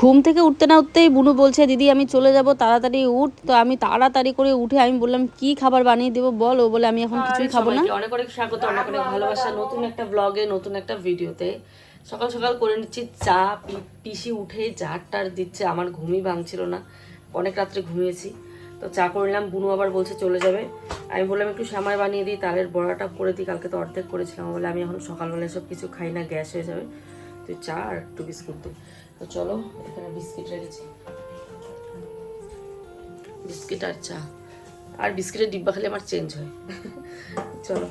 ঘুম থেকে উঠতে না উঠতেই বুনু বলছে দিদি আমি চলে যাব তাড়াতাড়ি উঠ। তো আমি তাড়াতাড়ি করে উঠে আমি বললাম কি খাবার বানিয়ে দেবো বল? ও বলে আমি এখন কিছুই খাব না। অনেক অনেক স্বাগত অনেক অনেক ভালোবাসা। নতুন একটা ব্লগে নতুন একটা ভিডিওতে সকাল সকাল করে নিচ্ছি চা পিসি উঠে চার টার দিচ্ছে আমার ঘুমই ভাঙছিল না। অনেক রাত্রে ঘুমিয়েছি। তো চা করলাম বুনু আবার বলছে চলে যাবে। আমি বললাম একটু সামাই বানিয়ে দিই তালের বড়াটা করে দিই কালকে তো অর্ধেক করেছিলাম। বলে আমি এখন সকালবেলা সব কিছু খাই না গ্যাস হয়ে যাবে। তুই চা আর একটু বিস্কুট দিই তো চলো, এখানে বিস্কিট রেখেছি বিস্কিট আর চা। আর বিস্কিটের ডিব্বা খেলে আমার চেঞ্জ হয়। চলো,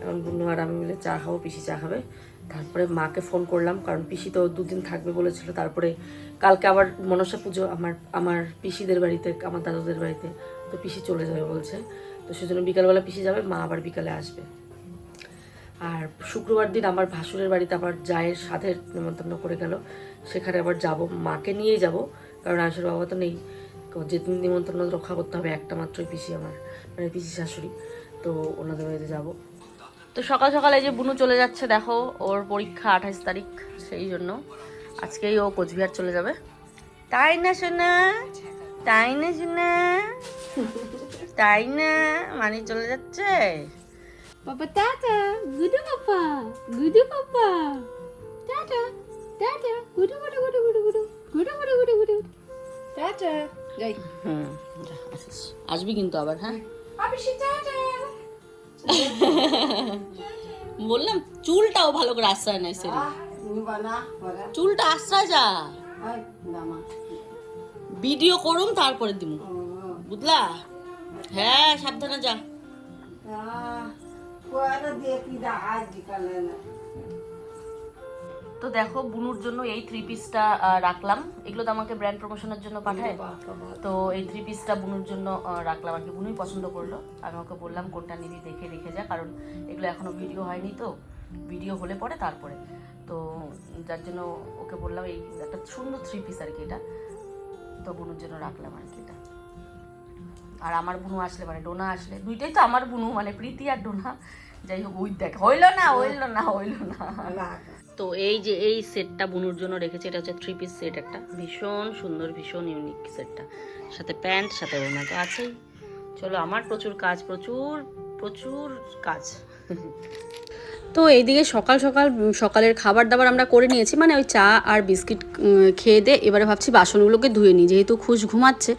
এখন বুনু আর আমি মিলে চা খাব, পিসি চা খাবে। তারপরে মাকে ফোন করলাম, কারণ পিসি তো দুদিন থাকবে বলেছিল। তারপরে কালকে আবার মনসা পুজো, আমার আমার পিসিদের বাড়িতে, আমার দাদুদের বাড়িতে। তো পিসি চলে যাবে বলছে। তো সেজন্য বিকালবেলা পিসি যাবে, মা আবার বিকালে আসবে। আর শুক্রবার দিন আমার ভাসুরের বাড়িতে আবার জায়ের সাথের নেমন্তন্ন করে গেল। সেখানে আবার যাব, মাকে নিয়েই যাব, কারণ আশুর বাবা তো নেই। যে তিন নিমন্ত্রণ রক্ষা করতে হবে, একটা মাত্রই পিসি আমার মানে পিসি শাশুড়ি। তো ওনাদের বাড়িতে যাব। তো সকাল সকালে যে বুনু চলে যাচ্ছে, দেখো, ওর পরীক্ষা আঠাশ তারিখ, সেই জন্য। আজকেই ও কোচবিহার চলে যাবে। তাই না, সোনা? তাই না, সোনা? তাই না? মানে চলে যাচ্ছে? Papa Tata, gudu papa, gudu papa. Tata, Tata, gudu gudu gudu gudu gudu, gudu gudu gudu gudu. Tata, যাই হুম। আসবি কিন্তু আবার হ্যাঁ? আপিসি টাটা বললাম চুলটাও ভালো করে আশ্রয় নেই সেরি চুলটা আশ্রয় যা। ভিডিও করুম তারপরে দিম বুঝলা? হ্যাঁ সাবধানে যা। তো দেখো বুনুর জন্য এই থ্রি পিসটা রাখলাম। এগুলো তো আমাকে ব্র্যান্ড প্রমোশনের জন্য পাঠায়। তো এই থ্রি পিসটা বুনুর জন্য রাখলাম আর কি। বুনুই পছন্দ করল। আমি ওকে বললাম কোনটা নিবি দেখে রেখে যা কারণ এগুলো এখনও ভিডিও হয়নি তো। ভিডিও হলে পরে তারপরে। তো যার জন্য ওকে বললাম এই একটা সুন্দর থ্রি পিস আর কি এটা। তো বুনুর জন্য রাখলাম আর কি এটা। আর আমার বুনু আসলে মানে ডোনা আসলে দুইটাই তো আমার বুনু মানে প্রীতি আর ডোনা। যাই হোক ওই দেখ হইল না হইল না হইল না। তো এই যে এই সেটটা বুনুর জন্য রেখেছি এটা হচ্ছে থ্রি পিস সেট একটা। ভীষণ সুন্দর ভীষণ ইউনিক সেটটা সাথে প্যান্ট সাথে ওড়না তো আছেই। চলো আমার প্রচুর কাজ প্রচুর প্রচুর কাজ। তো এইদিকে সকাল সকাল সকালের খাবার দাবার আমরা করে নিয়েছি মানে ওই চা আর বিস্কিট খেয়ে দিয়ে এবারে ভাবছি বাসনগুলোকে ধুয়ে নিই যেহেতু খুশ ঘুমাচ্ছে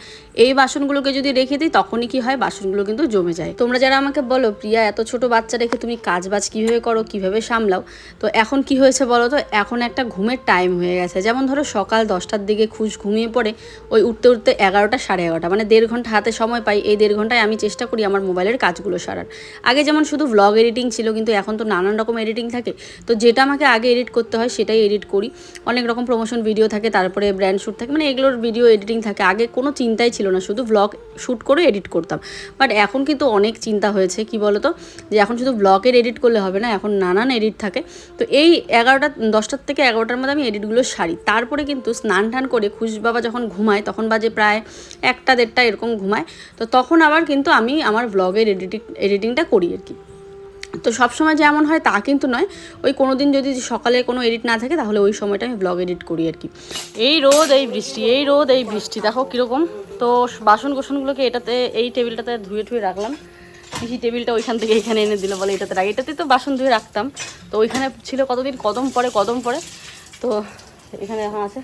এই বাসনগুলোকে যদি রেখে দিই, তখনই কি হয়? বাসনগুলো কিন্তু জমে যায়। তোমরা যারা আমাকে বলো, প্রিয়া, এত ছোট বাচ্চা রেখে তুমি কাজ বাজ কীভাবে করো, কীভাবে সামলাও? তো এখন কি হয়েছে বলো তো? এখন একটা ঘুমের টাইম হয়ে গেছে। যেমন ধরো সকাল দশটার দিকে খুশ ঘুমিয়ে পড়ে, ওই উঠতে উঠতে এগারোটা, সাড়ে এগারোটা। মানে দেড় ঘণ্টা হাতে সময় পাই, এই দেড় ঘন্টায় আমি চেষ্টা করি আমার মোবাইলের কাজগুলো সারার। আগে যেমন শুধু ভ্লগ এডিটিং ছিল, কিন্তু এখন তো নানান রকম এডিটিং থাকে। তো যেটা আমাকে আগে এডিট করতে হয়, সেটাই এডিট করি। অনেক রকম প্রমোশন ভিডিও থাকে, তারপরে ব্র্যান্ড শ্যুট থাকে। মানে এগুলোর ভিডিও এডিটিং থাকে। আগে কোনো চিন্তাই ছিল না, শুধু ব্লগ শ্যুট করে এডিট করতাম। বাট এখন কিন্তু অনেক চিন্তা হয়েছে, কি বলতো? যে এখন শুধু ব্লগের এডিট করলে হবে না, এখন নানান এডিট থাকে। তো এই এগারোটা, দশটার থেকে এগারোটার মধ্যে আমি এডিটগুলো সারি। তারপরে কিন্তু স্নান টান করে খুশ বাবা যখন ঘুমায়, তখন বাজে প্রায় একটা, দেড়টা এরকম ঘুমায়। তো তখন আবার কিন্তু আমি আমার ব্লগের এডিটিং এডিটিংটা করি আর কি। তো সবসময় যেমন হয় তা কিন্তু নয়। ওই কোনো দিন যদি সকালে কোনো এডিট না থাকে, তাহলে ওই সময়টা আমি ব্লগ এডিট করি আর কি। এই রোদ, এই বৃষ্টি, এই রোদ, এই বৃষ্টি, দেখো কীরকম। তো বাসন কোসনগুলোকে এটাতে, এই টেবিলটাতে ধুয়ে ধুয়ে রাখলাম। পিসি টেবিলটা ওইখান থেকে এখানে এনে দিল বলে এটাতে রাখ। এটাতে তো বাসন ধুয়ে রাখতাম। তো ওইখানে ছিল কতদিন? কদম পরে কদম পরে। তো এখানে এখন আছে।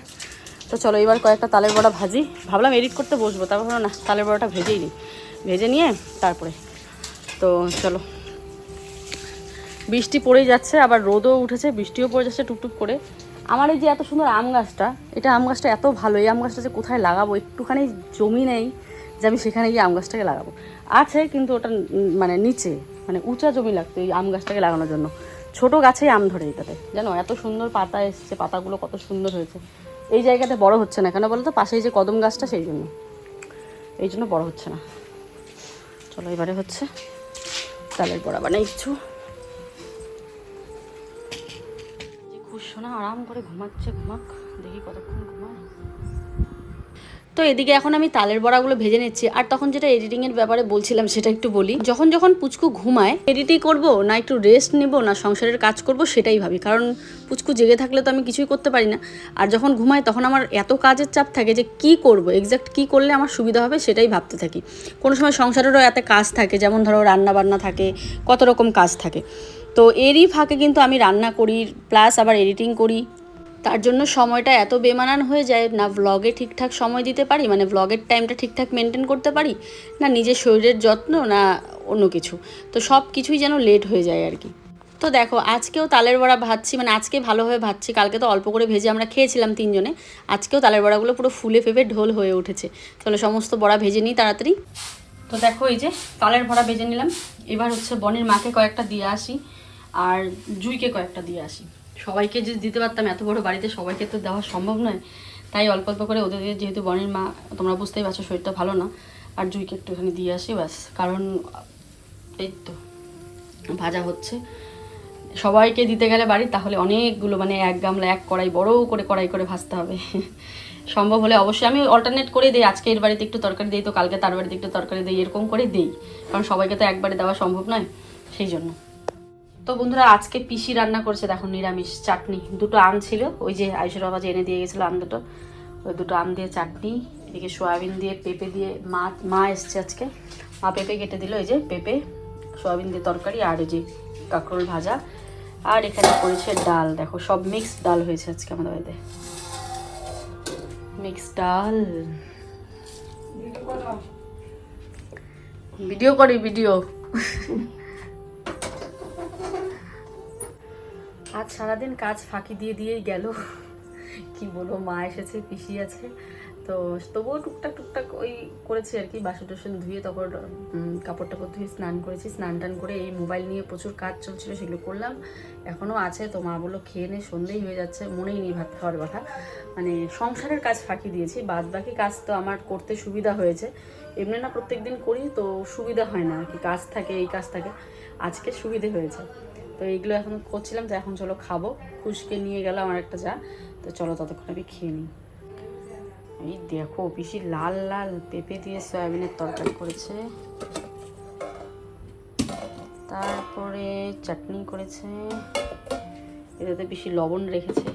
তো চলো এবার কয়েকটা তালের বড়া ভাজি। ভাবলাম এডিট করতে বসবো, তারপর না, তালের বড়াটা ভেজেই নিই। ভেজে নিয়ে তারপরে। তো চলো। বৃষ্টি পড়েই যাচ্ছে, আবার রোদও উঠেছে, বৃষ্টিও পড়ে যাচ্ছে টুকটুক করে। আমার এই যে এত সুন্দর আম গাছটা, এটা আম গাছটা এত ভালো, এই আম গাছটা যে কোথায় লাগাবো, একটুখানি জমি নেই যে আমি সেখানে গিয়ে আম গাছটাকে লাগাবো। আছে কিন্তু ওটা মানে নিচে মানে উঁচা জমি লাগতো এই আম গাছটাকে লাগানোর জন্য। ছোট গাছেই আম ধরে এটাতে। জানো, এত সুন্দর পাতা এসছে, পাতাগুলো কত সুন্দর হয়েছে। এই জায়গাতে বড় হচ্ছে না কেন বলো তো পাশেই যে কদম গাছটা সেই জন্য। এই জন্য বড় হচ্ছে না। চলো এবারে হচ্ছে, তালের বড়া বানাইছু যে সোনা আরাম করে ঘুমাচ্ছে, ঘুমাক। দেখি কতক্ষণ ঘুমায়। তো এদিকে এখন আমি তালের বড়াগুলো ভেজে নিচ্ছি। আর তখন যেটা এডিটিংয়ের ব্যাপারে বলছিলাম সেটা একটু বলি। যখন যখন পুচকু ঘুমায় এডিটিং করব না একটু রেস্ট নেব না সংসারের কাজ করব সেটাই ভাবি। কারণ পুচকু জেগে থাকলে তো আমি কিছুই করতে পারি না। আর যখন ঘুমায় তখন আমার এত কাজের চাপ থাকে যে কি করব এক্স্যাক্ট কি করলে আমার সুবিধা হবে সেটাই ভাবতে থাকি। কোনো সময় সংসারেরও এত কাজ থাকে, যেমন ধরো রান্না বান্না থাকে, কত রকম কাজ থাকে। তো এরই ফাঁকে কিন্তু আমি রান্না করি প্লাস আবার এডিটিং করি। তার জন্য সময়টা এত বেমানান হয়ে যায়, না ব্লগে ঠিকঠাক সময় দিতে পারি মানে ব্লগের টাইমটা ঠিকঠাক মেনটেন করতে পারি, না নিজের শরীরের যত্ন, না অন্য কিছু। তো সব কিছুই যেন লেট হয়ে যায় আর কি। তো দেখো, আজকেও তালের বড়া ভাজছি মানে আজকে ভালোভাবে ভাজছি, কালকে তো অল্প করে ভেজে আমরা খেয়েছিলাম তিনজনে। আজকেও তালের বড়াগুলো পুরো ফুলে ফেপে ঢোল হয়ে উঠেছে। তাহলে সমস্ত বড়া ভেজে নিই তাড়াতাড়ি। তো দেখো এই যে তালের বড়া ভেজে নিলাম। এবার হচ্ছে বনের মাকে কয়েকটা দিয়ে আসি। আর জুইকে কয়েকটা দিয়ে আসি। সবাইকে যদি দিতে পারতাম, এত বড় বাড়িতে সবাইকে তো দেওয়া সম্ভব নয়। তাই অল্প অল্প করে ওদের যেহেতু বনের মা, তোমরা বুঝতেই পারছ শরীরটা ভালো না, আর জুইকে একটুখানি দিয়ে আসি, ব্যাস। কারণ এই তো, ভাজা হচ্ছে। সবাইকে দিতে গেলে বাড়ি, তাহলে অনেকগুলো মানে এক গামলা, এক কড়াই, বড় করে কড়াই করে ভাজতে হবে। সম্ভব হলে অবশ্যই আমি অল্টারনেট করে দিই। আজকে এর বাড়িতে একটু তরকারি দিই তো, কালকে তার বাড়িতে একটু তরকারি দিই, এরকম করে দিই। কারণ সবাইকে তো একবারে দেওয়া সম্ভব নয়, সেই জন্য। তো বন্ধুরা আজকে পিসি রান্না করছে দেখো নিরামিষ চাটনি। দুটো আম ছিল ওই যে আয়ুষের বাবা যে এনে দিয়ে গেছিল আম দুটো। ওই দুটো আম দিয়ে চাটনি এদিকে সয়াবিন দিয়ে পেঁপে দিয়ে মা মা এসছে আজকে। মা পেঁপে কেটে দিল এই যে পেঁপে সয়াবিন দিয়ে তরকারি আর এই যে কাঁকরোল ভাজা। আর এখানে করেছে ডাল দেখো সব মিক্সড ডাল হয়েছে আজকে আমাদের বাড়িতে। মিক্স ডাল। ভিডিও করি ভিডিও। আজ সারাদিন কাজ ফাঁকি দিয়ে দিয়েই গেল। কি বলব, মা এসেছে, পিসি আছে। তো তবুও টুকটাক টুকটাক ওই করেছি আর কি, বাসন টাসন ধুয়ে তারপর কাপড় টাপড় ধুয়ে স্নান করেছি। স্নান টান করে এই মোবাইল নিয়ে প্রচুর কাজ চলছিল, সেগুলো করলাম। এখনও আছে, তো মা বলল, খেয়ে নে, সন্ধেই হয়ে যাচ্ছে, মনেই নেই ভাত খাওয়ার কথা। মানে সংসারের কাজ ফাঁকি দিয়েছি বাদ বাকি কাজ তো আমার করতে সুবিধা হয়েছে। এমনি না প্রত্যেক দিন করি, তো সুবিধা হয় না আর কি, কাজ থাকে, এই কাজ থাকে। আজকে সুবিধে হয়েছে। তো এইগুলো এখন করছিলাম, তো এখন চলো খাব। খুশকে নিয়ে গেল আমার একটা যা তো চলো ততক্ষণ আমি খেয়ে নিই। এই দেখো, পিসি লাল লাল পেঁপে দিয়ে সয়াবিনের তরকারি করেছে। তারপরে চাটনি করেছে। এটাতে বেশি লবণ রেখেছে।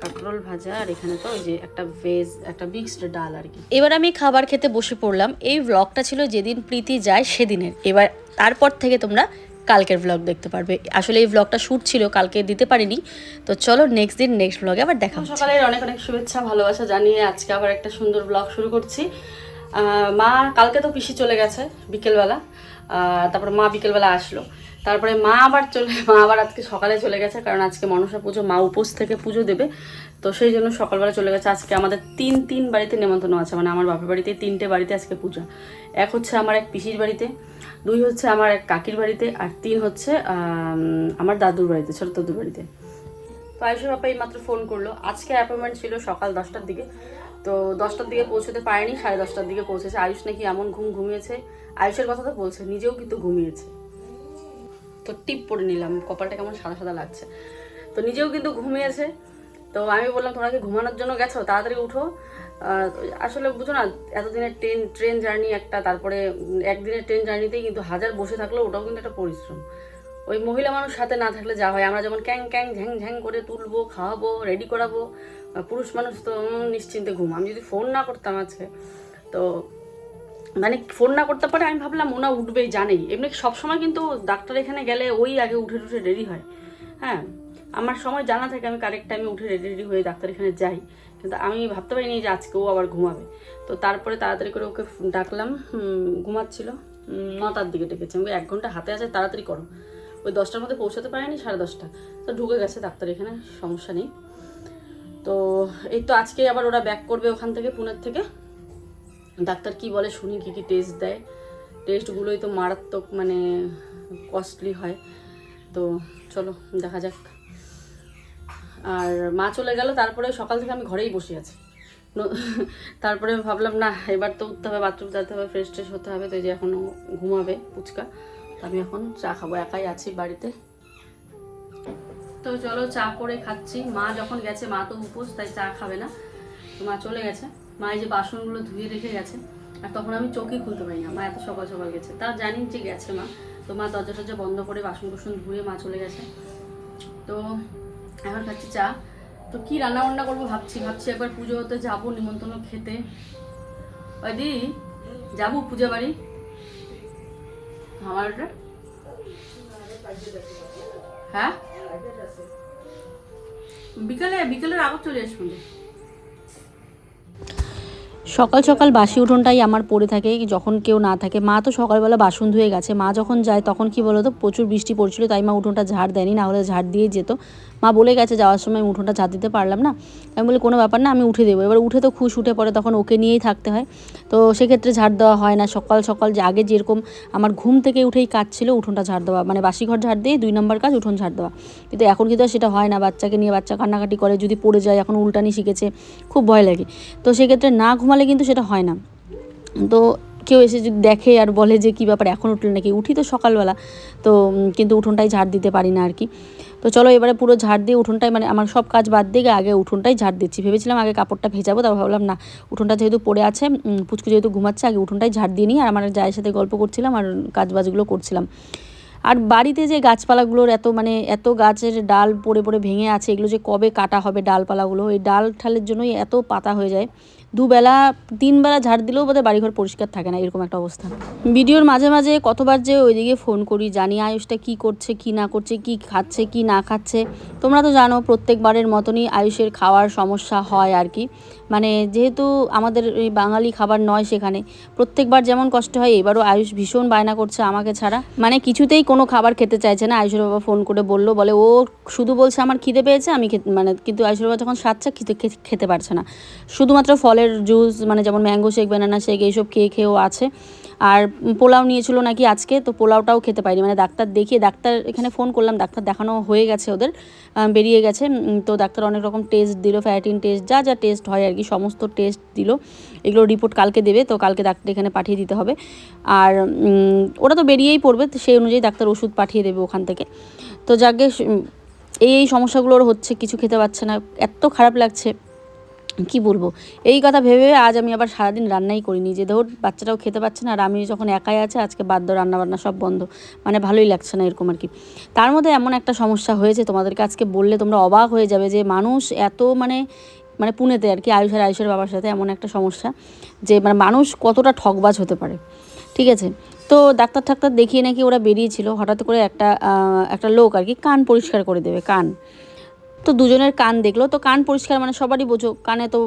কাঁকরোল ভাজা আর এখানে তো ওই যে একটা ভেজ, একটা মিক্সড ডাল আর কি। এবার আমি খাবার খেতে বসে পড়লাম। এই ব্লগটা ছিল যেদিন প্রীতি যায় সেদিনের। এবার তারপর থেকে তোমরা কালকের ব্লগ দেখতে পারবে। আসলে এই ব্লগটা শ্যুট ছিল, কালকে দিতে পারিনি। তো চলো নেক্সট দিন নেক্সট ব্লগে আবার দেখা সকালের অনেক অনেক শুভেচ্ছা, ভালোবাসা জানিয়ে আজকে আবার একটা সুন্দর ব্লগ শুরু করছি। মা কালকে তো পিসি চলে গেছে বিকেলবেলা। তারপরে মা বিকেলবেলা আসলো। তারপরে মা আবার চলে, মা আবার আজকে সকালে চলে গেছে, কারণ আজকে মনসা পুজো, মা উপোস থেকে পুজো দেবে। তো সেই জন্য সকালবেলা চলে গেছে। আজকে আমাদের তিন তিন বাড়িতে নেমন্তন্ন আছে। মানে আমার বাপের বাড়িতে তিনটে বাড়িতে আজকে পূজা। এক হচ্ছে আমার এক পিসির বাড়িতে, দুই হচ্ছে আমার এক কাকির বাড়িতে, আর তিন হচ্ছে আমার দাদুর বাড়িতে, ছোট দাদুর বাড়িতে। তো আয়ুষের বাপা এইমাত্র ফোন করল। আজকে অ্যাপয়েন্টমেন্ট ছিল সকাল দশটার দিকে। তো দশটার দিকে পৌঁছতে পারেনি, সাড়ে দশটার দিকে পৌঁছেছে। আয়ুষ নাকি এমন ঘুম ঘুমিয়েছে। আয়ুষের কথা তো বলছে, নিজেও কিন্তু ঘুমিয়েছে। তো টিপ পরে নিলাম, কপালটা কেমন সাদা সাদা লাগছে। তো নিজেও কিন্তু ঘুমিয়েছে। তো আমি বললাম, তোমরা কি ঘুমানোর জন্য গেছো? তাড়াতাড়ি উঠো। আসলে বুঝো না, এতদিনের ট্রেন ট্রেন জার্নি একটা, তারপরে একদিনের ট্রেন জার্নিতেই কিন্তু হাজার বসে থাকলেও ওটাও কিন্তু একটা পরিশ্রম। ওই মহিলা মানুষ সাথে না থাকলে যা হয়, আমরা যেমন ক্যাং ক্যাং, ঝ্যাং ঝ্যাং করে তুলবো, খাওয়াবো রেডি করাবো পুরুষ মানুষ তো নিশ্চিন্তে ঘুম। আমি যদি ফোন না করতাম আজকে, তো মানে ফোন না করতে পারে, আমি ভাবলাম ওনা উঠবেই, জানেই। এমনি সবসময় কিন্তু ডাক্তার এখানে গেলে ওই আগে উঠে উঠে রেডি হয়। হ্যাঁ আমার সময় জানা থাকে, আমি কারেক্ট টাইমে উঠে রেডি রেডি হয়ে ডাক্তার এখানে যাই। কিন্তু আমি ভাবতে পারিনি যে আজকে ও আবার ঘুমাবে। তো তারপরে তাড়াতাড়ি করে ওকে ডাকলাম ঘুমাচ্ছিল। নটার দিকে ডেকেছি। আমি এক ঘণ্টা হাতে আছে, তাড়াতাড়ি করো। ওই দশটার মধ্যে পৌঁছাতে পারেনি, সাড়ে দশটা। তো ঢুকে গেছে ডাক্তার এখানে, সমস্যা নেই। তো এই তো আজকে আবার ওরা ব্যাক করবে ওখান থেকে, পুনের থেকে। ডাক্তার কি বলে শুনি, কি কি টেস্ট দেয়। টেস্টগুলোই তো মারাত্মক মানে কস্টলি হয়। তো চলো, দেখা যাক। আর মা চলে গেল, তারপরে সকাল থেকে আমি ঘরেই বসে আছি। তারপরে ভাবলাম, না, এবার তো উঠতে হবে বাথরুম যেতে হবে ফ্রেশ ট্রেশ হতে হবে। তো যে এখনও ঘুমাবে পুচকা আমি এখন চা খাব, একাই আছি বাড়িতে। তো চলো চা করে খাচ্ছি। মা যখন গেছে, মা তো উপোস, তাই চা খাবে না। তো মা চলে গেছে। মা এই যে বাসনগুলো ধুয়ে রেখে গেছে, আর তখন আমি চোখে খুলতে পারি না। মা এত সকাল সকাল গেছে। তা জানি যে গেছে মা। তো মা দরজা টরজা বন্ধ করে বাসন কুসন ধুয়ে মা চলে গেছে। তো এখন খাচ্ছি চা। তো কি রান্না বান্না করব ভাবছি। ভাবছি একবার পুজো হতে যাব, নিমন্ত্রণ খেতে। ওই দি, যাব পূজা বাড়ি। আমার হ্যাঁ? বিকালে, বিকালের আগত চলে আসবেন সকাল সকাল বাসি উঠোনটাই আমার পড়ে থাকে, যখন কেউ না থাকে। মা তো সকালবেলা বাসন ধুয়ে গেছে। মা যখন যায় তখন কি বলতো? প্রচুর বৃষ্টি পড়ছিল, তাই মা উঠোনটা ঝাড় দেয়নি, না হলে ঝাড় দিয়ে যেত। মা বলে গেছে যাওয়ার সময় উঠোনটা ঝাড় দিতে পারলাম না। আমি বলি, কোনো ব্যাপার না, আমি উঠে দেবো। এবার উঠে তো খুশ, উঠে পড়ে তখন ওকে নিয়েই থাকতে হয়। তো সেক্ষেত্রে ঝাড় দেওয়া হয় না। সকাল সকাল যে আগে যেরকম আমার ঘুম থেকে উঠেই কাজ ছিল, উঠোনটা ঝাড় দেওয়া। মানে বাসি ঘর ঝাড় দিয়ে দুই নম্বর কাজ উঠোন ঝাড় দেওয়া। কিন্তু এখন কিন্তু সেটা হয় না। বাচ্চাকে নিয়ে বাচ্চা কান্নাকাটি করে, যদি পড়ে যায়, এখন উল্টানি শিখেছে, খুব ভয় লাগে। তো সেক্ষেত্রে না ঘুমালে কিন্তু সেটা হয় না। তো কেউ এসে যদি দেখে আর বলে যে কী ব্যাপার, এখন উঠলে নাকি? উঠি তো সকালবেলা। তো কিন্তু উঠোনটাই ঝাড় দিতে পারি না আর কি। তো চলো এবারে পুরো ঝাড় দিয়ে উঠোনটাই মানে আমার সব কাজ বাদ দিয়ে আগে উঠোনটাই ঝাড় দিচ্ছি। ভেবেছিলাম আগে কাপড়টা ভেজাবো, তারপর ভাবলাম না, উঠোনটা যেহেতু পড়ে আছে পুচকু যেহেতু ঘুমাচ্ছে, আগে উঠোনটাই ঝাড় দিয়ে নিই। আর আমার জায়ের সাথে গল্প করছিলাম আর কাজ বাজগুলো করছিলাম। আর বাড়িতে যে গাছপালাগুলোর এত মানে এত গাছের ডাল পড়ে পড়ে ভেঙে আছে, এগুলো যে কবে কাটা হবে ডালপালাগুলো এই ডাল ঠালের জন্যই এত পাতা হয়ে যায়। দুবেলা, তিনবেলা ঝাড় দিলেও বোধহয় বাড়িঘর পরিষ্কার থাকে না, এরকম একটা অবস্থা। ভিডিওর মাঝে মাঝে কতবার যে ওইদিকে ফোন করি, জানি আয়ুষটা কি করছে, কি না করছে, কি খাচ্ছে, কি না খাচ্ছে। তোমরা তো জানো, প্রত্যেকবারের মতনই আয়ুষের খাওয়ার সমস্যা হয় আর কি। মানে যেহেতু আমাদের ওই বাঙালি খাবার নয় সেখানে, প্রত্যেকবার যেমন কষ্ট হয়, এবারও আয়ুষ ভীষণ বায়না করছে আমাকে ছাড়া। মানে কিছুতেই কোনো খাবার খেতে চাইছে না। আয়ুষের বাবা ফোন করে বলল, বলে, ও শুধু বলছে আমার খিদে পেয়েছে, আমি খেতে মানে কিন্তু আয়ুষের বাবা যখন সাচ্ছা খেতে খেতে পারছে না। শুধুমাত্র ফলের জুস মানে যেমন ম্যাঙ্গো শেক ব্যানানা শেক এইসব খেয়ে, খেয়েও আছে। আর পোলাও নিয়েছিল নাকি আজকে, তো পোলাওটাও খেতে পারিনি। মানে ডাক্তার দেখিয়ে, ডাক্তার এখানে ফোন করলাম, ডাক্তার দেখানো হয়ে গেছে ওদের বেরিয়ে গেছে। তো ডাক্তার অনেক রকম টেস্ট দিল ফ্যাটিন টেস্ট যা যা টেস্ট হয় আর কি, সমস্ত টেস্ট দিল। এগুলো রিপোর্ট কালকে দেবে, তো কালকে ডাক্তার এখানে পাঠিয়ে দিতে হবে। আর ওরা তো বেরিয়েই পড়বে, তো সেই অনুযায়ী ডাক্তার ওষুধ পাঠিয়ে দেবে ওখান থেকে। তো যাকে এই এই সমস্যাগুলোর হচ্ছে, কিছু খেতে পারছে না, এত খারাপ লাগছে। কি বলব? এই কথা ভেবে আজ আমি আবার সারাদিন রান্নাই করিনি। যে ধর বাচ্চাটাও খেতে পাচ্ছে না আর আমি যখন একাই আছে, আজকে বাধ্য রান্না বান্না সব বন্ধ। মানে ভালোই লাগছে না এরকম আর কি তার মধ্যে এমন একটা সমস্যা হয়েছে তোমাদেরকে আজকে বললে তোমরা অবাক হয়ে যাবে যে মানুষ এত মানে মানে পুনেতে আর কি আয়ুষের আয়ুষের বাবার সাথে এমন একটা সমস্যা যে মানে মানুষ কতটা ঠকবাজ হতে পারে। ঠিক আছে? তো ডাক্তার ঠাক্তার দেখিয়ে নাকি ওরা বেরিয়েছিল। হঠাৎ করে একটা একটা লোক আর কি কান পরিষ্কার করে দেবে, কান। তো দুজনের কান দেখল, তো কান পরিষ্কার মানে সবারই বোঝো, কানে তো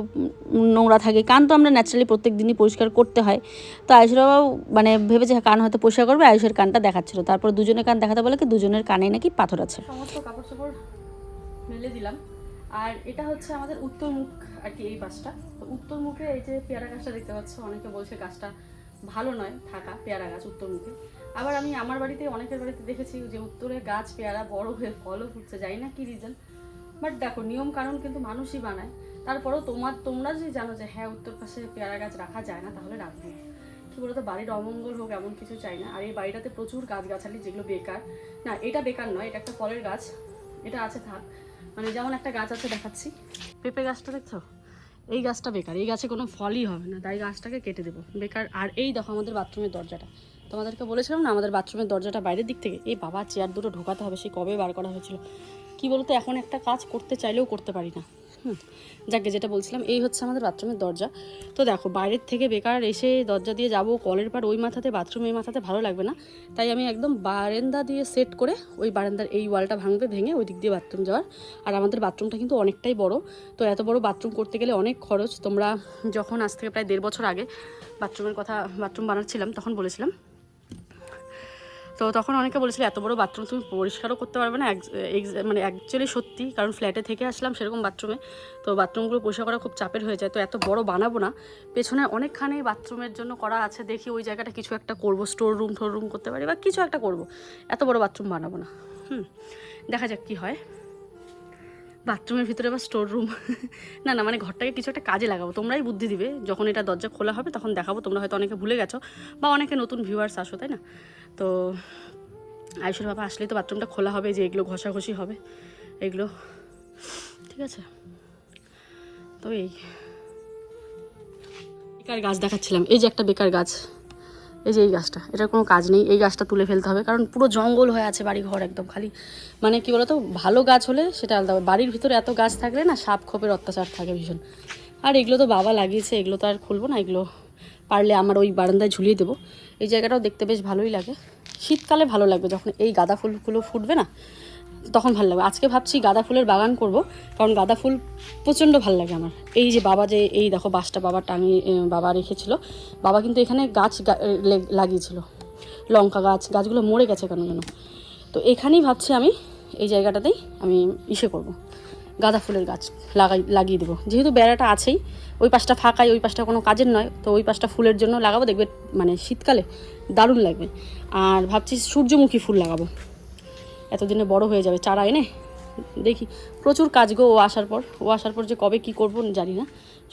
নোংরা থাকে। কান তো আমরা ন্যাচারালি প্রত্যেক দিনই পরিষ্কার করতে হয়। তো আয়ুষের বাবাও মানে ভেবেছে কান হয়তো পরিষ্কার করবে, আয়ুষের কানটা দেখাচ্ছিল। তারপর দুজনের কান দেখাতে বলে কি, দুজনের কানে নাকি পাথর আছে। কাপড় চোপড় মেলে দিলাম। আর এটা হচ্ছে আমাদের উত্তর মুখ আর কি এই পাশটা। তো উত্তর মুখে এই যে পেয়ারা গাছটা দেখতে পাচ্ছ, অনেকে বলছে গাছটা ভালো নয় থাকা পেয়ারা গাছ উত্তর মুখে। আবার আমি আমার বাড়িতে, অনেকের বাড়িতে দেখেছি যে উত্তরে গাছ, পেয়ারা বড় হয়ে ফলও ফুটছে যাই না কি রিজন বাট দেখো নিয়ম কানুন কিন্তু মানুষই বানায়। তারপরেও তোমার, তোমরা যদি জানো যে হ্যাঁ উত্তর পাশে পেয়ারা গাছ রাখা যায় না, তাহলে রাখবে না। কি বলতো, বাড়ির অমঙ্গল হোক, এমন কিছু চাই না। আর এই বাড়িটাতে প্রচুর গাছগাছালি, যেগুলো বেকার। না, এটা বেকার নয়, এটা একটা ফলের গাছ। এটা আছে, থাক। মানে যেমন একটা গাছ আছে, দেখাচ্ছি। পেঁপে গাছটা দেখছ? এই গাছটা বেকার। এই গাছে কোনো ফলই হবে না। তাই গাছটাকে কেটে দেবো। বেকার। আর এই দেখো, আমাদের বাথরুমের দরজাটা। তোমাদেরকে বলেছিলাম না, আমাদের বাথরুমের দরজাটা বাইরের দিক থেকে? এই বাবা, চেয়ার দুটো ঢোকাতে হবে সেই কবে বার করা হয়েছিল? কি বলতো, এখন একটা কাজ করতে চাইলেও করতে পারি না। হুম, যাকে যেটা বলছিলাম, এই হচ্ছে আমাদের বাথরুমের দরজা। তো দেখো, বাইরের থেকে বেকার এসে দরজা দিয়ে যাব, কলের পার ওই মাথাতে বাথরুম এই মাথাতে ভালো লাগবে না। তাই আমি একদম বারান্দা দিয়ে সেট করে ওই বারান্দার এই ওয়ালটা ভাঙবে, ভেঙে ওই দিক দিয়ে বাথরুম যাওয়ার। আর আমাদের বাথরুমটা কিন্তু অনেকটাই বড়। তো এত বড় বাথরুম করতে গেলে অনেক খরচ। তোমরা যখন আজ থেকে প্রায় দেড় বছর আগে বাথরুমের কথা বাথরুম বানাচ্ছিলাম, তখন বলেছিলাম তো তখন অনেকে বলেছিল, এত বড় বাথরুম তুমি পরিষ্কারও করতে পারবে না মানে অ্যাকচুয়ালি সত্যি, কারণ ফ্ল্যাটে থেকে আসলাম সেরকম বাথরুমে তো বাথরুমগুলো পরিষ্কার করা খুব চাপের হয়ে যায়, তো এত বড় বানাবো না। পেছনে অনেকখানি বাথরুমের জন্য করা আছে, দেখি ওই জায়গাটা কিছু একটা করব স্টোর রুম টোর রুম করতে পারি বা কিছু একটা করব। এত বড় বাথরুম বানাবো না। হুম, দেখা যাক কী হয়। বাথরুমের ভিতরে বা স্টোর রুম না না মানে ঘরটাকে কিছু একটা কাজে লাগাবো। তোমরাই বুদ্ধি দিবে, যখন এটা দরজা খোলা হবে তখন দেখাবো, তোমরা হয়তো অনেকে ভুলে গেছো, বা অনেকে নতুন ভিউয়ার্স আসো, তাই না? তো আয়ুষের বাবা আসলেই তো বাথরুমটা খোলা হবে, যে এগুলো ঘষাঘষি হবে, এগুলো। ঠিক আছে? তো এই। বেকার গাছ দেখাচ্ছিলাম, এই যে একটা বেকার গাছ। এই যে এই গাছটা, এটার কোনো কাজ নেই, এই গাছটা তুলে ফেলতে হবে, কারণ পুরো জঙ্গল হয়ে আছে বাড়ি ঘর একদম খালি। মানে কি বলতো, ভালো গাছ হলে সেটা আলাদা। বাড়ির ভিতরে এত গাছ থাকলে না সাপ খোপের অত্যাচার থাকে ভীষণ। আর এগুলো তো বাবা লাগিয়েছে, এগুলো তো আর খুলবো না, এগুলো পারলে আমার ওই বারান্দায় ঝুলিয়ে দেবো। এই জায়গাটাও দেখতে বেশ ভালোই লাগে। শীতকালে ভালো লাগবে, যখন এই গাঁদা ফুলগুলো ফুটবে না তখন ভালো লাগবে। আজকে ভাবছি গাঁদা ফুলের বাগান করব, কারণ গাঁদা ফুল প্রচণ্ড ভালো লাগে আমার। এই যে বাবা যে, এই দেখো বাসটা বাবা টাঙিয়ে বাবা রেখেছিল। বাবা কিন্তু এখানে গাছ লাগিয়েছিল। লঙ্কা গাছ, গাছগুলো মরে গেছে কেন যেন। তো এখানেই ভাবছি আমি, এই জায়গাটাতেই আমি ইসে করব। গাঁদা ফুলের গাছ লাগাই, লাগিয়ে দেবো। যেহেতু বেড়াটা আছেই, ওই পাশটা ফাঁকাই, ওই পাশটা কোনো কাজের নয়, তো ওই পাশটা ফুলের জন্য লাগাবো। দেখবে মানে শীতকালে দারুণ লাগবে। আর ভাবছি সূর্যমুখী ফুল লাগাবো। এতদিনে বড় হয়ে যাবে চারা এনে? দেখি, প্রচুর কাজ গো ও আসার পর। ও আসার পর যে কবে কি করব জানি না।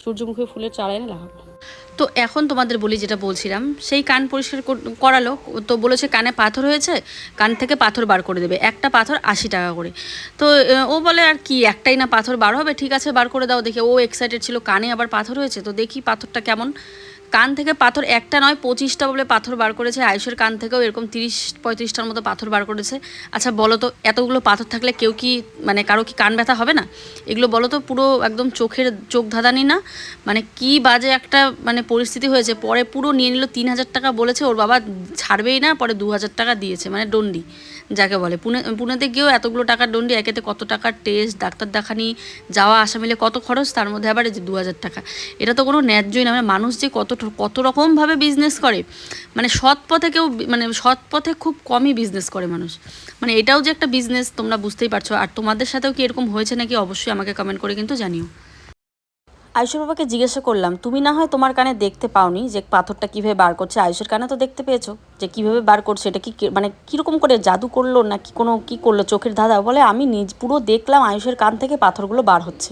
সূর্যমুখী ফুলের চারা এনে লাগাবো। তো এখন তোমাদের বলি যেটা বলছিলাম, সেই কান পরিষ্কার কর- করালো। তো বলেছে কানে পাথর হয়েছে, কান থেকে পাথর বার করে দেবে। একটা পাথর আশি টাকা করে। তো ও বলে, আর কি, একটাই না পাথর বার হবে? ঠিক আছে, বার করে দাও। দেখে, ও এক্সাইটেড ছিল, কানে আবার পাথর হয়েছে। তো দেখি পাথরটা কেমন। কান থেকে পাথর একটা নয়, পঁচিশটা বলে পাথর বার করেছে। আয়ুষের কান থেকেও এরকম তিরিশ, পঁয়ত্রিশটার মতো পাথর বার করেছে। আচ্ছা বলো তো, এতগুলো পাথর থাকলে কেউ কি মানে কারও কি কান ব্যথা হবে না? এগুলো বলো তো, পুরো একদম চোখের চোখ ধাঁধানি না? মানে কি বাজে একটা মানে পরিস্থিতি হয়েছে? পরে পুরো নিয়ে নিল তিন হাজার টাকা বলেছে, ওর বাবা ছাড়বেই না, পরে দু হাজার টাকা দিয়েছে মানে ডন্ডি যাকে বলে। পুনে পুনেতে গিয়েও এতগুলো টাকার ডন্ডি একেতে কত টাকার টেস্ট ডাক্তার দেখানি, যাওয়া, আসা মিলে কত খরচ, তার মধ্যে আবার যে দু হাজার টাকা। এটা তো কোনো ন্যায্যই না মানে মানুষ যে কত কত রকমভাবে বিজনেস করে মানে সৎ পথে কেউ মানে সৎ পথে খুব কমই বিজনেস করে মানুষ। মানে এটাও যে একটা বিজনেস তোমরা বুঝতেই পারছ। আর তোমাদের সাথেও কি এরকম হয়েছে নাকি, অবশ্যই আমাকে কমেন্ট করে কিন্তু জানিও। আয়ুষের বাবাকে জিজ্ঞাসা করলাম, তুমি না হয় তোমার কানে দেখতে পাওনি যে পাথরটা কীভাবে বার করছে? আয়ুষের কানে তো দেখতে পেয়েছ। যে কীভাবে বার করছে এটা কি মানে কীরকম করে জাদু করল না কি কোনো কি করল চোখের ধাঁধা? বলে আমি নিজ পুরো দেখলাম আয়ুষের কান থেকে পাথরগুলো বার হচ্ছে।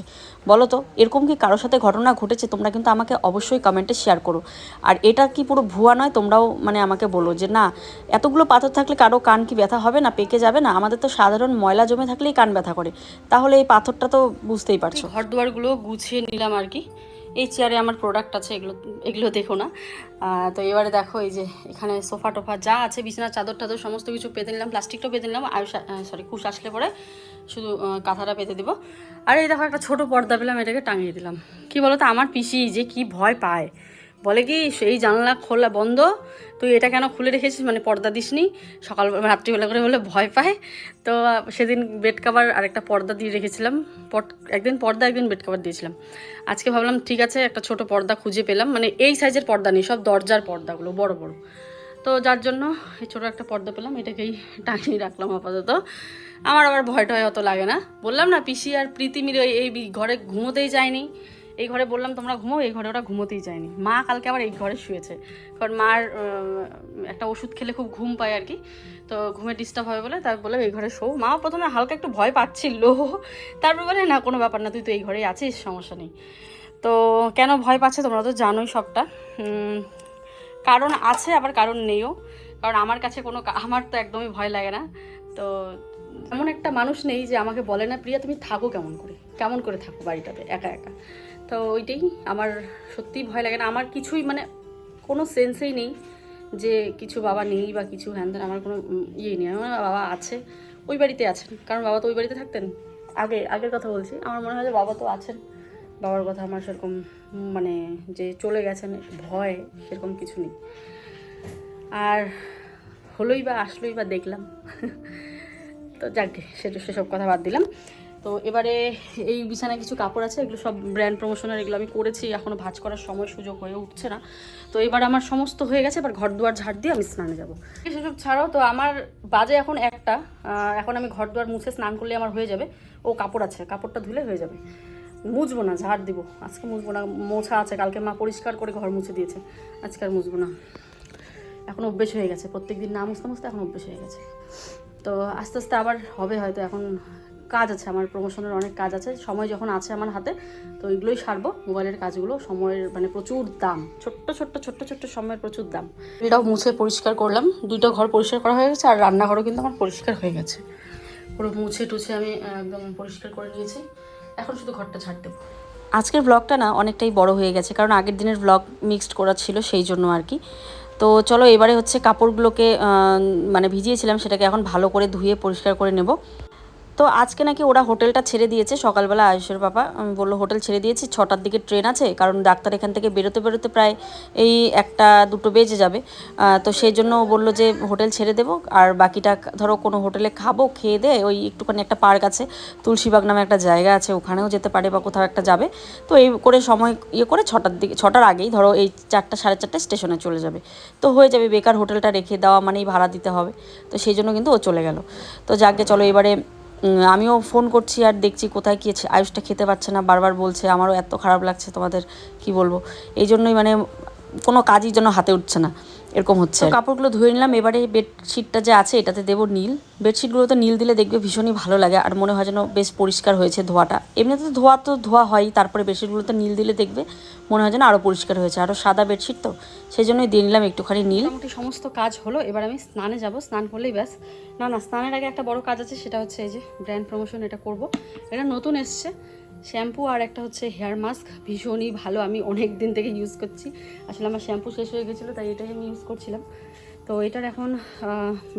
বলো তো এরকম কি কারোর সাথে ঘটনা ঘটেছে? তোমরা কিন্তু আমাকে অবশ্যই কমেন্টে শেয়ার করো। আর এটা কি পুরো ভুয়া নয়? তোমরাও মানে আমাকে বলো যে না এতগুলো পাথর থাকলে কারও কান কি ব্যথা হবে না? পেকে যাবে না? আমাদের তো সাধারণ ময়লা জমে থাকলেই কান ব্যথা করে। তাহলে এই পাথরটা তো বুঝতেই পারছ। ঘর দুয়ারগুলো গুছিয়ে নিলাম আর কি। এই চেয়ারে আমার প্রোডাক্ট আছে, এগুলো এগুলো দেখো না। তো এবারে দেখো এই যে এখানে সোফা টোফা যা আছে বিছানার চাদর টাদর সমস্ত কিছু পেতে নিলাম প্লাস্টিকটাও পেতে নিলাম। আর সরি কুশ আসলে পরে শুধু কাঁথাটা পেতে দেবো। আর এই দেখো একটা ছোট পর্দা পেলাম, এটাকে টাঙিয়ে দিলাম। কি বলো তো আমার পিসি যে কি ভয় পায়। বলে কি, এই জানলা খোলা বন্ধ, তুই এটা কেন খুলে রেখেছিস? মানে পর্দা দিসনি। সকাল, রাত্রিবেলা করে বলে, ভয় পায়। তো সেদিন বেড কাভার আর একটা পর্দা দিয়ে রেখেছিলাম। পট, একদিন পর্দা, একদিন বেড কাভার দিয়েছিলাম। আজকে ভাবলাম, ঠিক আছে, একটা ছোট পর্দা খুঁজে পেলাম। মানে এই সাইজের পর্দা নেই, সব দরজার পর্দাগুলো, বড় বড়। তো যার জন্য এই ছোটো একটা পর্দা পেলাম, এটাকেই টাঙিয়ে রাখলাম আপাতত। আমার আবার ভয় টয় অত লাগে না। বললাম, না, পিসি আর প্রীতি মিলে এই- এই ঘরে ঘুমোতেই যায়নি। এই ঘরে বললাম, তোমরা ঘুমো এই ঘরে ওরা ঘুমোতেই যায়নি। মা কালকে আবার এই ঘরে শুয়েছে। কারণ মার একটা ওষুধ খেলে খুব ঘুম পায় আর কি। তো ঘুমে ডিস্টার্ব হবে বলে তার বলে এই ঘরে শো। মা প্রথমে হালকা একটু ভয় পাচ্ছিল। তারপর বলে না, কোনো ব্যাপার না, তুই তো এই ঘরেই আছিস, সমস্যা নেই। তো কেন ভয় পাচ্ছে তোমরা তো জানোই সবটা। কারণ আছে, আবার কারণ নেইও। কারণ আমার কাছে কোনো আমার তো একদমই ভয় লাগে না। তো এমন একটা মানুষ নেই যে আমাকে বলে না, প্রিয়া, তুমি থাকো কেমন করে? কেমন করে থাকো বাড়িটাতে? একা একা? তো ওইটাই আমার সত্যিই ভয় লাগে না। আমার কিছুই মানে কোনো সেন্সেই নেই যে কিছু বাবা নেই বা কিছু হ্যান ত্যান, আমার কোনো ইয়ে নেই। আমার বাবা আছে, ওই বাড়িতে আছেন। কারণ বাবা তো ওই বাড়িতে থাকতেন। আগে, আগের কথা বলছি। আমার মনে হয় যে বাবা তো আছেন। বাবার কথা আমার সেরকম মানে যে চলে গেছেন, ভয় সেরকম কিছু নেই। আর হলোই বা আসলোই বা দেখলাম। তো যাকে, সেটা, সেসব কথা বাদ দিলাম। তো এবারে এই বিছানায় কিছু কাপড় আছে, এগুলো সব ব্র্যান্ড প্রমোশনের এগুলো আমি করেছি এখনও ভাঁজ করার সময় সুযোগ হয়ে উঠছে না। তো এবার আমার সমস্ত হয়ে গেছে, এবার ঘর দুয়ার ঝাড় দিয়ে আমি স্নানে যাব। সেসব ছাড়াও তো আমার বাজে এখন একটা এখন আমি ঘর দুয়ার মুছে স্নান করলে আমার হয়ে যাবে। ও কাপড় আছে, কাপড়টা ধুলে হয়ে যাবে। মুছবো না, ঝাড় দিব। আজকে মুছবো না, মোছা আছে, কালকে মা পরিষ্কার করে ঘর মুছে দিয়েছে। আজকে আর মুছবো না। এখন অভ্যেস হয়ে গেছে প্রত্যেক দিন না মুছতে মুছতে এখন অভ্যেস হয়ে গেছে। তো আস্তে আস্তে আবার হবে হয়তো, এখন কাজ আছে, আমার প্রমোশনের অনেক কাজ আছে, সময় যখন আছে আমার হাতে, তো এগুলোই সারবো, মোবাইলের কাজগুলো, সময়ের মানে প্রচুর দাম, ছোট্ট ছোট্ট ছোট্ট ছোট্ট সময়ের প্রচুর দাম। এটাও মুছে পরিষ্কার করলাম, দুইটা ঘর পরিষ্কার করা হয়ে গেছে, আর রান্নাঘরও কিন্তু আমার পরিষ্কার হয়ে গেছে। পুরো মুছে টুছে আমি একদম পরিষ্কার করে নিয়েছি, এখন শুধু ঘরটা ছাড় দেবো। আজকের ব্লগটা না অনেকটাই বড় হয়ে গেছে, কারণ আগের দিনের ব্লগ মিক্সড করা ছিল সেই জন্য আর কি। তো চলো এবারে হচ্ছে কাপড়গুলোকে মানে ভিজিয়েছিলাম, সেটাকে এখন ভালো করে ধুয়ে পরিষ্কার করে নেব। তো আজকে নাকি ওরা হোটেলটা ছেড়ে দিয়েছে। সকালবেলা আয়ুষের বাবা বলল, হোটেল ছেড়ে দিয়েছি, ছটার দিকে ট্রেন আছে, কারণ ডাক্তার এখান থেকে বেরোতে বেরোতে প্রায় এই একটা দুটো বেজে যাবে। তো সেই জন্য বলল যে, হোটেল ছেড়ে দেবো, আর বাকিটা ধরো কোনো হোটেলে খাব, খেয়ে দে ওই একটুখানি একটা পার্ক আছে, তুলসীবাগ নামে একটা জায়গা আছে, ওখানেও যেতে পারে বা কোথাও একটা যাবে। তো এই করে সময় ইয়ে করে ছটার দিকে, ছটার আগেই ধরো এই চারটা, সাড়ে চারটে স্টেশনে চলে যাবে। তো হয়ে যাবে, বেকার হোটেলটা রেখে দেওয়া মানেই ভাড়া দিতে হবে। তো সেই জন্য কিন্তু ও চলে গেল। তো যাকে চলো এবারে আমিও ফোন করছি আর দেখছি কোথায় কি। আয়ুষটা খেতে পারছে না, বারবার বলছে, আমারও এত খারাপ লাগছে তোমাদের, কি বলব এই জন্যই মানে কোনো কাজই যেন হাতে উঠছে না এরকম হচ্ছে কাপড়গুলো ধুয়ে নিলাম এবারে বেডশিটটা যে আছে এটাতে দেবো নীল। বেডশিটগুলোতে নীল দিলে দেখবে ভীষণই ভালো লাগে আর মনে হয় যেন বেশ পরিষ্কার হয়েছে ধোয়াটা। এমনিতে তো ধোয়া তো ধোয়া হয় তারপরে বেডশিটগুলোতে নীল দিলে দেখবে মনে হয় যেন আরও পরিষ্কার হয়েছে। আরও সাদা বেডশিট তো সেই জন্যই দিয়ে নিলাম একটুখানি নীল। মোটামুটি সমস্ত কাজ হলো এবার আমি স্নানে যাব স্নান করলেই ব্যাস। না না স্নানের আগে একটা বড় কাজ আছে সেটা হচ্ছে এই যে ব্র্যান্ড প্রমোশন এটা করব। এটা নতুন এসছে শ্যাম্পু আর একটা হচ্ছে হেয়ার মাস্ক ভীষণই ভালো। আমি অনেক দিন থেকে ইউজ করছি। আসলে আমার শ্যাম্পু শেষ হয়ে গেছিল, তাই এটাই আমি ইউজ করছিলাম। তো এটার এখন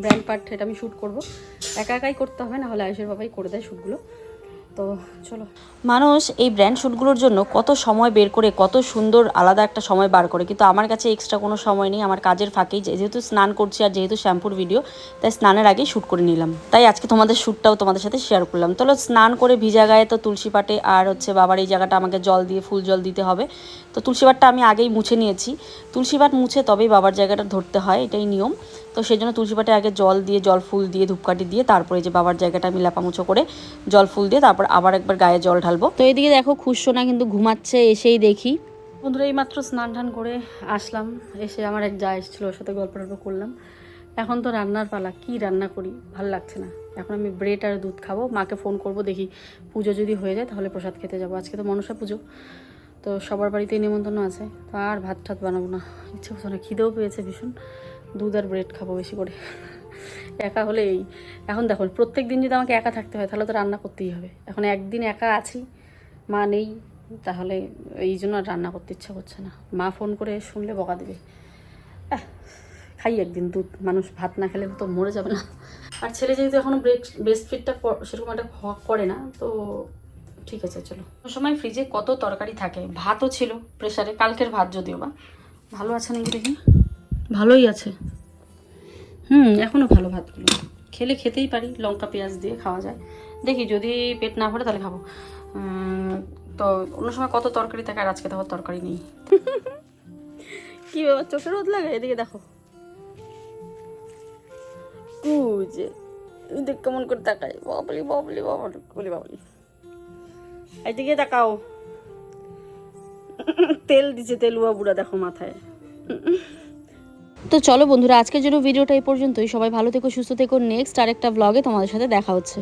ব্র্যান্ড পার্ট এটা আমি শ্যুট করব। একা একাই করতে হবে না হলে আয়ুষের বাবাই করে দেয় শ্যুটগুলো তো চলো। মানুষ এই ব্র্যান্ড শ্যুটগুলোর জন্য কত সময় বের করে, কত সুন্দর আলাদা একটা সময় বার করে। কিন্তু আমার কাছে এক্সট্রা কোনো সময় নেই, আমার কাজের ফাঁকেই। যেহেতু স্নান করছি আর যেহেতু শ্যাম্পুর ভিডিও তাই স্নানের আগেই শ্যুট করে নিলাম। তাই আজকে তোমাদের শ্যুটটাও তোমাদের সাথে শেয়ার করলাম। তাহলে স্নান করে ভিজা গায়ে তো তুলসী পাটে আর হচ্ছে বাবার এই জায়গাটা আমাকে জল দিয়ে, ফুল জল দিতে হবে। তো তুলসী পাটটা আমি আগেই মুছে নিয়েছি। তুলসী পাট মুছে তবেই বাবার জায়গাটা ধরতে হয়, এটাই নিয়ম। তো সেই জন্য তুলসী পাটে আগে জল দিয়ে জল ফুল দিয়ে ধূপকাঠি দিয়ে তারপরে যে বাবার জায়গাটা আমি লাপামুছো করে জল ফুল দিয়ে তারপর আবার একবার গায়ে জল ঢালবো। তো এইদিকে দেখো খুশোনা কিন্তু ঘুমাচ্ছে এসেই দেখি। বন্ধুরা এই মাত্র স্নান টান করে আসলাম এসে আমার এক যা এসেছিল ওর সাথে গল্প টল্প করলাম। এখন তো রান্নার পালা কি রান্না করি? ভালো লাগছে না। এখন আমি ব্রেড আর দুধ খাব মাকে ফোন করব দেখি পুজো যদি হয়ে যায় তাহলে প্রসাদ খেতে যাব। আজকে তো মনসা পুজো তো সবার বাড়িতেই নিমন্ত্রণ আছে। তো আর ভাত ঠাত বানাবো না ইচ্ছে করছে না। খিদেও পেয়েছে ভীষণ। দুধ আর ব্রেড খাব বেশি করে। একা হলে এই এখন দেখো, প্রত্যেক দিন যদি আমাকে একা থাকতে হয়, তাহলে তো রান্না করতেই হবে। এখন একদিন একা আছি, মা নেই, তাহলে এই জন্য আর রান্না করতে ইচ্ছা করছে না। মা ফোন করে শুনলে বকা দেবে। খাই একদিন দুধ। মানুষ ভাত না খেলে তো মরে যাবে না। আর ছেলে যেহেতু এখনও ব্রেক ব্রেস্ট ফিটটা সেরকম একটা করে না, তো ঠিক আছে, চলো। সময় ফ্রিজে কত তরকারি থাকে? ভাতও ছিল প্রেশারে কালকের ভাত যদিও বা। ভালো আছে নাকি দেখি? ভালোই আছে। হুম এখনও ভালো ভাতগুলো। খেলে খেতেই পারি লঙ্কা পেঁয়াজ দিয়ে খাওয়া যায়। দেখি যদি পেট না ভরে তাহলে খাব। তো অন্য সময় কত তরকারি থাকে আর আজকে দেখো তরকারি নেই। কি ব্যাপার চোখে রোদ লাগে? এদিকে দেখো। কুজে দেখ কেমন করে তাকাই বাবলি বাবলি বাবলি বলি বাবলি। এদিকে তাকাও। তেল দিছে তেলুয়া বুড়া দেখো মাথায়। তো চলো বন্ধুরা, আজকের জন্য ভিডিওটা এই পর্যন্তই। সবাই ভালো থেকো, সুস্থ থেকো। নেক্সট আরেকটা ব্লগে তোমাদের সাথে দেখা হচ্ছে।